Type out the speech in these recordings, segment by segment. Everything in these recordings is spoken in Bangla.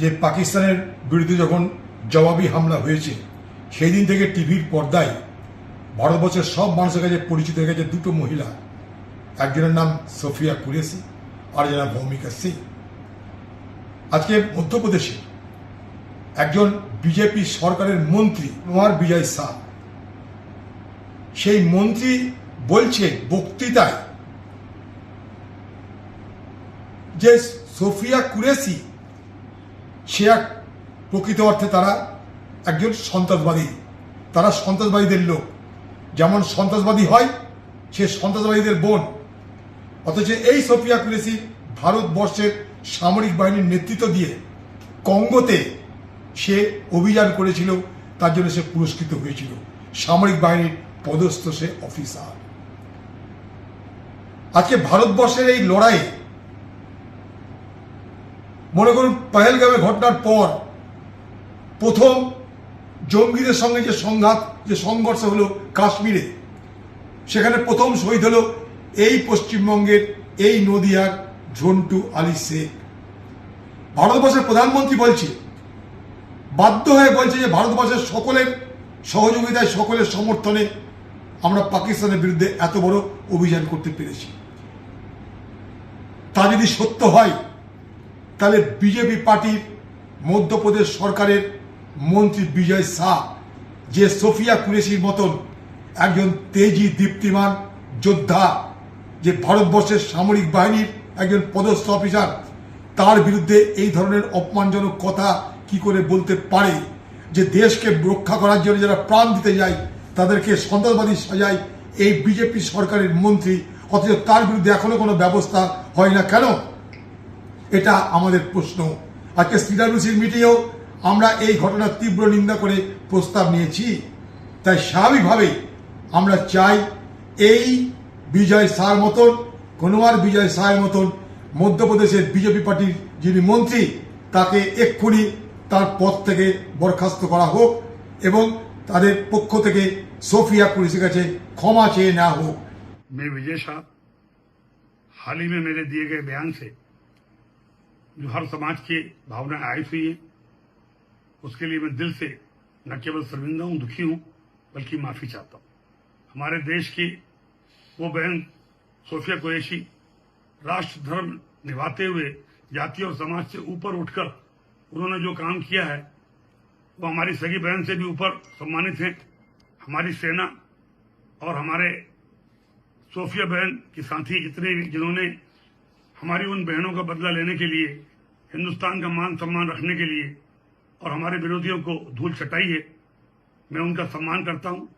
যে পাকিস্তানের বিরুদ্ধে যখন জবাবি হামলা হয়েছে, সেই দিন থেকে টিভির পর্দায় ভারতবর্ষের সব মানুষের কাছে পরিচিত হয়ে গেছে দুটো মহিলা। একজনের নাম সোফিয়া কুরেসি আর নাম ভৌমিকা সিং। আজকে মধ্যপ্রদেশে একজন বিজেপি সরকারের মন্ত্রী, কুমার বিজয় শাহ সেই মন্ত্রী বলছে বক্তৃতায় যে সোফিয়া কুরেসি সে এক প্রকৃত অর্থে তারা একজন সন্ত্রাসবাদী। তারা সন্ত্রাসবাদীদের লোক। যেমন সন্ত্রাসবাদী হয়, সে সন্ত্রাসবাদীদের বোন। অথচ এই সোফিয়া কুরেসি ভারতবর্ষের সামরিক বাহিনীর নেতৃত্ব দিয়ে কঙ্গোতে সে অভিযান করেছিল, তার জন্য সে পুরস্কৃত হয়েছিল। সামরিক বাহিনীর পদস্থ সে অফিসার। আজকে ভারতবর্ষের এই লড়াইয়ে মনে করুন পহেলগামে ঘটনার পর প্রথম জঙ্গিদের সঙ্গে যে সংঘাত, যে সংঘর্ষ হলো কাশ্মীরে, সেখানে প্রথম শহীদ হলো এই পশ্চিমবঙ্গের এই নদিয়ার ঝন্টু আলী শেখ। ভারতবর্ষের প্রধানমন্ত্রী বলছে, বাধ্য হয়ে বলছে যে ভারতবর্ষের সকলের সহযোগিতায়, সকলের সমর্থনে আমরা পাকিস্তানের বিরুদ্ধে এত বড় অভিযান করতে পেরেছি। তা যদি সত্য হয় তাহলে বিজেপি পার্টির মধ্যপ্রদেশ সরকারের মন্ত্রী বিজয় শাহ, যে সোফিয়া কুরেশির মতন একজন তেজি দীপ্তিমান যোদ্ধা, যে ভারতবর্ষের সামরিক বাহিনীর একজন পদস্থ অফিসার, তার বিরুদ্ধে এই ধরনের অপমানজনক কথা কি করে বলতে পারে? যে দেশকে রক্ষা করার জন্য যারা প্রাণ দিতে যায়, তাদেরকে সন্ত্রাসবাদী সাজায় এই বিজেপি সরকারের মন্ত্রী, অথচ তার বিরুদ্ধে এখনও কোনো ব্যবস্থা হয় না কেন? এটা আমাদের প্রশ্ন আজকে সিডাব্লিউসির মিটিংয়েও আমরা এই ঘটনার তীব্র নিন্দা করে প্রস্তাব নিয়েছি তাই স্বাভাবিকভাবেই আমরা চাই এই বিজয় শাহর মতন কনুয়ার বিজয় শাহের মতন মধ্যপ্রদেশের বিজেপি পার্টির যিনি মন্ত্রী তাকে এক্ষুনি তার পদ থেকে বরখাস্ত করা হোক এবং তাদের পক্ষ থেকে সোফিয়া পুলিশের কাছে ক্ষমা চেয়ে নেওয়া হোক मैं विजय शाह हाल ही में मेरे दिए गए बयान से जो हर समाज की भावनाएँ आई हुई है, उसके लिए मैं दिल से न केवल शर्मिंदा हूँ, दुखी हूँ, बल्कि माफ़ी चाहता हूँ। हमारे देश की वो बहन सोफिया कुरैशी राष्ट्र धर्म निभाते हुए जाति और समाज से ऊपर उठकर उन्होंने जो काम किया है, वो हमारी सगी बहन से भी ऊपर सम्मानित हैं। हमारी सेना और हमारे सोफिया बहन की साथी जितने भी जिन्होंने हमारी उन बहनों का बदला लेने के लिए, हिंदुस्तान का मान सम्मान रखने के लिए और हमारे विरोधियों को धूल चटाई है। मैं उनका सम्मान करता हूँ।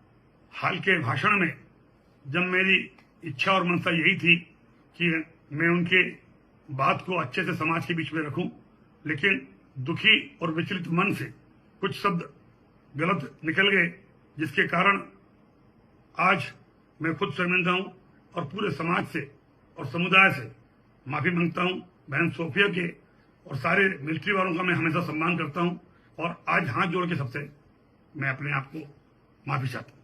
हाल के भाषण में जब मेरी इच्छा और मनसा यही थी कि मैं उनके बात को अच्छे से समाज के बीच में रखूँ, लेकिन दुखी और विचलित मन से कुछ शब्द गलत निकल गए, जिसके कारण आज मैं खुद शर्मिंदा हूँ और पूरे समाज से और समुदाय से माफ़ी माँगता हूँ, बहन सोफिया के और सारे मिलिट्री वालों का मैं हमेशा सम्मान करता हूँ और आज हाथ जोड़ के सबसे मैं अपने आप को माफ़ी चाहता हूँ।